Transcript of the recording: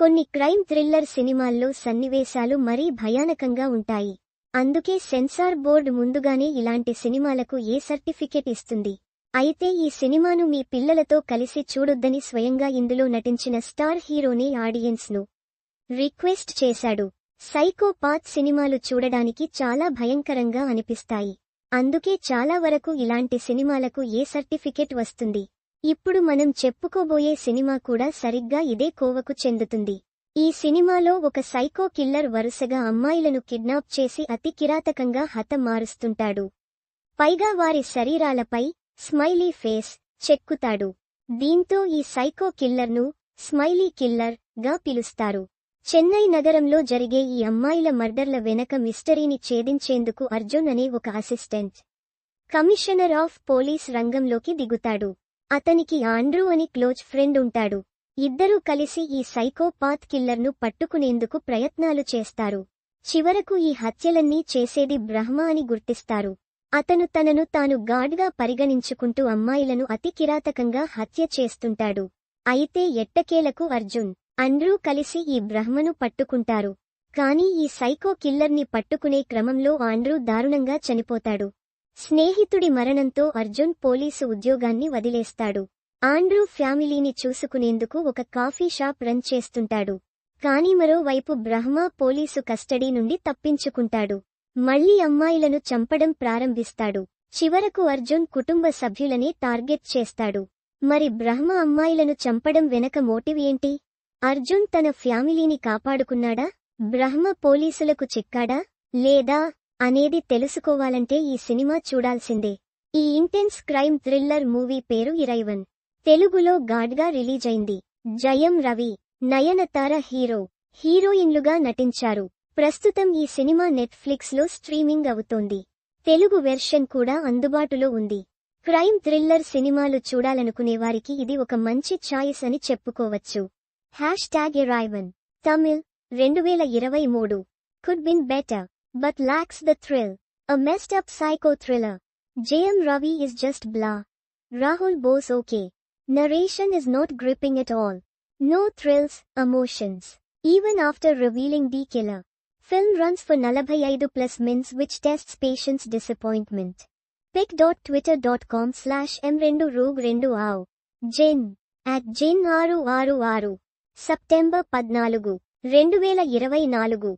కొన్ని crime thriller సినిమాల్లో సన్నివేశాలు మరీ భయానకంగా ఉంటాయి. అందుకే సెన్సార్ బోర్డు ముందుగానే ఇలాంటి సినిమాలకు ఏ సర్టిఫికెట్ ఇస్తుంది? అయితే ఈ సినిమాను మీ పిల్లలతో కలిసి చూడొద్దని స్వయంగా ఇందులో నటించిన స్టార్ హీరోనే ఆడియన్స్ను రిక్వెస్ట్ చేశాడు. సైకోపాత్ సినిమాలు చూడడానికి చాలా భయంకరంగా అనిపిస్తాయి. అందుకే చాలా వరకు ఇలాంటి సినిమాలకు ఏ సర్టిఫికెట్ వస్తుంది? ఇప్పుడు మనం చెప్పుకోబోయే సినిమా కూడా సరిగ్గా ఇదే కోవకు చెందుతుంది. ఈ సినిమాలో ఒక సైకో కిల్లర్ వరుసగా అమ్మాయిలను కిడ్నాప్ చేసి అతి కిరాతకంగా హతమారుస్తుంటాడు పైగా వారి శరీరాలపై స్మైలీ ఫేస్ చెక్కుతాడు. దీంతో ఈ సైకో కిల్లర్ను స్మైలీ కిల్లర్గా పిలుస్తారు. చెన్నై నగరంలో జరిగే ఈ అమ్మాయిల మర్డర్ల వెనక మిస్టరీని ఛేదించేందుకు అర్జున్ అనే ఒక అసిస్టెంట్ కమిషనర్ ఆఫ్ పోలీస్ రంగంలోకి దిగుతాడు. అతనికి ఆండ్రూ అని క్లోజ్ ఫ్రెండ్ ఉంటాడు. ఇద్దరూ కలిసి ఈ సైకోపాత్ కిల్లర్ను పట్టుకునేందుకు ప్రయత్నాలు చేస్తారు. చివరకు ఈ హత్యలన్నీ చేసేది బ్రహ్మ అని గుర్తిస్తారు. అతను తనను తాను గాడ్గా పరిగణించుకుంటూ అమ్మాయిలను అతి కిరాతకంగా హత్య చేస్తుంటాడు. అయితే ఎట్టకేలకు అర్జున్ అండ్రూ కలిసి ఈ బ్రహ్మను పట్టుకుంటారు. కానీ ఈ సైకో కిల్లర్ని పట్టుకునే క్రమంలో ఆండ్రూ దారుణంగా చనిపోతాడు. స్నేహితుడి మరణంతో అర్జున్ పోలీసు ఉద్యోగాన్ని వదిలేస్తాడు. ఆండ్రూ ఫ్యామిలీని చూసుకునేందుకు ఒక కాఫీ షాప్ రన్ చేస్తుంటాడు. కాని మరోవైపు బ్రహ్మ పోలీసు కస్టడీ నుండి తప్పించుకుంటాడు. మళ్ళీ అమ్మాయిలను చంపడం ప్రారంభిస్తాడు. చివరకు అర్జున్ కుటుంబ సభ్యులనే టార్గెట్ చేస్తాడు. మరి బ్రహ్మ అమ్మాయిలను చంపడం వెనక మోటివ్ ఏంటి? అర్జున్ తన ఫ్యామిలీని కాపాడుకున్నాడా? బ్రహ్మ పోలీసులకు చిక్కాడా? లేదా అనేది తెలుసుకోవాలంటే ఈ సినిమా చూడాల్సిందే. ఈ ఇంటెన్స్ క్రైమ్ థ్రిల్లర్ మూవీ పేరు ఇరైవన్. తెలుగులో గాడ్గా రిలీజ్ అయింది జయం రవి నయనతార హీరో హీరోయిన్లుగా నటించారు. ప్రస్తుతం ఈ సినిమా నెట్ఫ్లిక్స్లో స్ట్రీమింగ్ అవుతోంది. తెలుగు వెర్షన్ కూడా అందుబాటులో ఉంది. క్రైమ్ థ్రిల్లర్ సినిమాలు చూడాలనుకునే వారికి ఇది ఒక మంచి ఛాయిస్ అని చెప్పుకోవచ్చు. హ్యాష్ ట్యాగ్ ఎరైవన్ తమిళ్ రెండు వేల ఇరవై మూడు. Could been better. but lacks the thrill. A messed up psycho thriller. JM Ravi is just blah. Rahul Bose okay. Narration is not gripping at all. No thrills, emotions. Even after revealing the killer. Film runs for 45 plus mins which tests patience disappointment. pic.twitter.com slash m2 roog 2 aw. Jen. At Jen 666. September పద్నాలుగు రెండు వేల ఇరవై నాలుగు